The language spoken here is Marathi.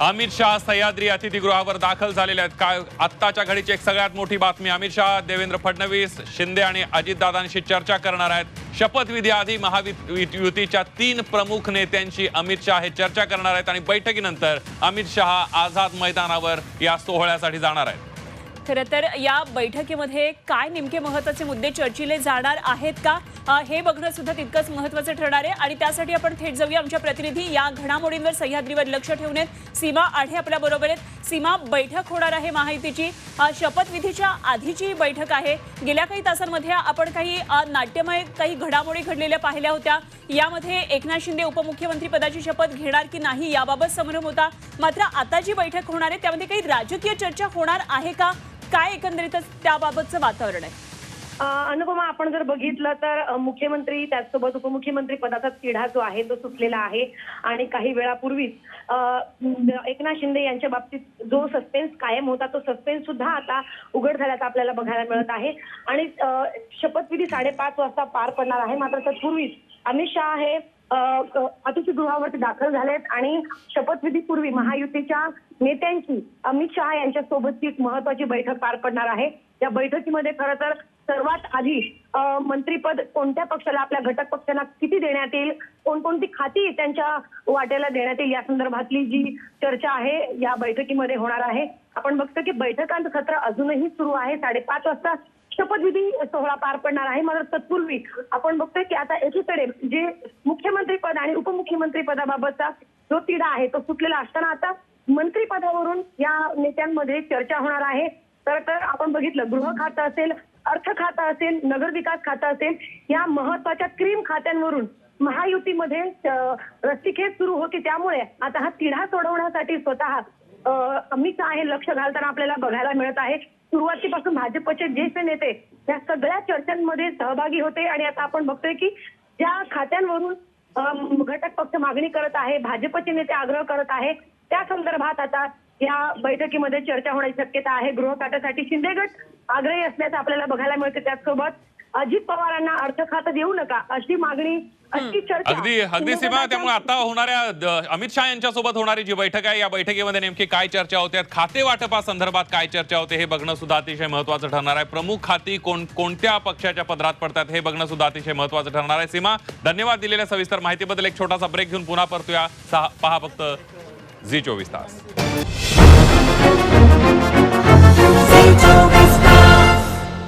अमित शहा सह्याद्री अतिथीगृहावर दाखल झालेले आहेत. काय आत्ताच्या घडीची एक सगळ्यात मोठी बातमी. अमित शहा देवेंद्र फडणवीस शिंदे आणि अजितदादांशी चर्चा करणार आहेत. शपथविधी आधी महायुतीच्या तीन प्रमुख नेत्यांशी अमित शहा हे चर्चा करणार आहेत आणि बैठकीनंतर अमित शहा आझाद मैदानावर या सोहळ्यासाठी जाणार आहेत. खरं तर या बैठकीमध्ये काय नेमके महत्त्वाचे मुद्दे चर्चिले जाणार आहेत का? हे बघणं सुद्धा तितकंच महत्वाचं ठरणार आहे. आणि त्यासाठी आपण थेट जाऊया आमच्या प्रतिनिधी. या घडामोडींवर सह्याद्रीवर लक्ष ठेवून आहेत. सीमा आढे आपल्या बरोबर आहेत. सीमा बैठक होणार आहे महायुतीची शपथविधीच्या आधीची बैठक आहे. गेल्या काही तासांमध्ये आपण काही नाट्यमय काही घडामोडी घडलेल्या पाहिल्या होत्या. यामध्ये एकनाथ शिंदे उपमुख्यमंत्री पदाची शपथ घेणार की नाही याबाबत संभ्रम होता. मात्र आता जी बैठक होणार आहे. त्यामध्ये काही राजकीय चर्चा होणार आहे का? काय एकंदरीतच त्याबाबतचं वातावरण आहे? अनुपमा आपण जर बघितलं तर मुख्यमंत्री त्याचसोबत उपमुख्यमंत्री पदाचा तिढा जो आहे तो सुटलेला आहे. आणि काही वेळापूर्वीच एकनाथ शिंदे यांच्या बाबतीत जो सस्पेन्स कायम होता तो सस्पेन्स सुद्धा आता उघड झाल्याचा आपल्याला बघायला मिळत आहे. आणि शपथविधी साडेपाच वाजता पार पडणार आहे. मात्र तत्पूर्वीच अमित शहा हे अ, दाखल झालेत आणि शपथविधीपूर्वी महायुतीच्या नेत्यांची अमित शहा यांच्या सोबतची एक महत्वाची बैठक पार पडणार आहे. या बैठकीमध्ये खरं तर सर्वात आधी मंत्रीपद कोणत्या पक्षाला आपल्या घटक पक्षाला किती देण्यात येईल कोणकोणती खाती त्यांच्या वाट्याला देण्यात येईल या संदर्भातली जी चर्चा आहे या बैठकीमध्ये होणार आहे. आपण बघतो की बैठकांचं सत्र अजूनही सुरू आहे साडेपाच वाजता शपथविधी सोहळा पार पडणार आहे. मात्र तत्पूर्वी आपण बघतोय की आता एकीकडे जे मुख्यमंत्री पद आणि उपमुख्यमंत्री पदाबाबतचा जो तिढा आहे तो सुटलेला असताना आता मंत्रीपदावरून या नेत्यांमध्ये चर्चा होणार आहे. तर तर आपण बघितलं गृह खातं असेल अर्थ खातं असेल नगरविकास खातं असेल या महत्त्वाच्या क्रीम खात्यांवरून महायुतीमध्ये अ, सुरू होती. त्यामुळे आता हा तिढा सोडवण्यासाठी स्वतः आम्ही काय लक्ष घालताना आपल्याला बघायला मिळत आहे. सुरुवातीपासून भाजपचे ज्येष्ठ नेते या सगळ्या चर्चांमध्ये सहभागी होते आणि आता आपण बघतोय की ज्या खात्यांवरून घटक पक्ष मागणी करत आहे भाजपचे नेते आग्रह करत आहे त्या संदर्भात आता या बैठकीमध्ये चर्चा होण्याची शक्यता आहे. गृह खात्यासाठी शिंदे गट आग्रही असल्याचं आपल्याला बघायला मिळतं त्याचसोबत अजित पवारांना अर्थ खातं देऊ नका अशी मागणी अशी चर्चा. अगदी अगदी सीमा त्यामुळे आता होणाऱ्या अमित शहा यांच्यासोबत होणारी जी बैठक आहे या बैठकीमध्ये नेमकी काय चर्चा होते खाते वाटपासंदर्भात काय चर्चा होते हे बघणं सुद्धा अतिशय महत्वाचं ठरणार आहे. प्रमुख खाती कोण कोणत्या पक्षाच्या पदरात पडतात हे बघणं सुद्धा अतिशय महत्वाचं ठरणार आहे. सीमा धन्यवाद दिलेल्या सविस्तर माहितीबद्दल एक छोटासा ब्रेक घेऊन पुन्हा परतूया. सहा- पहा फक्त झी चोवीस तास.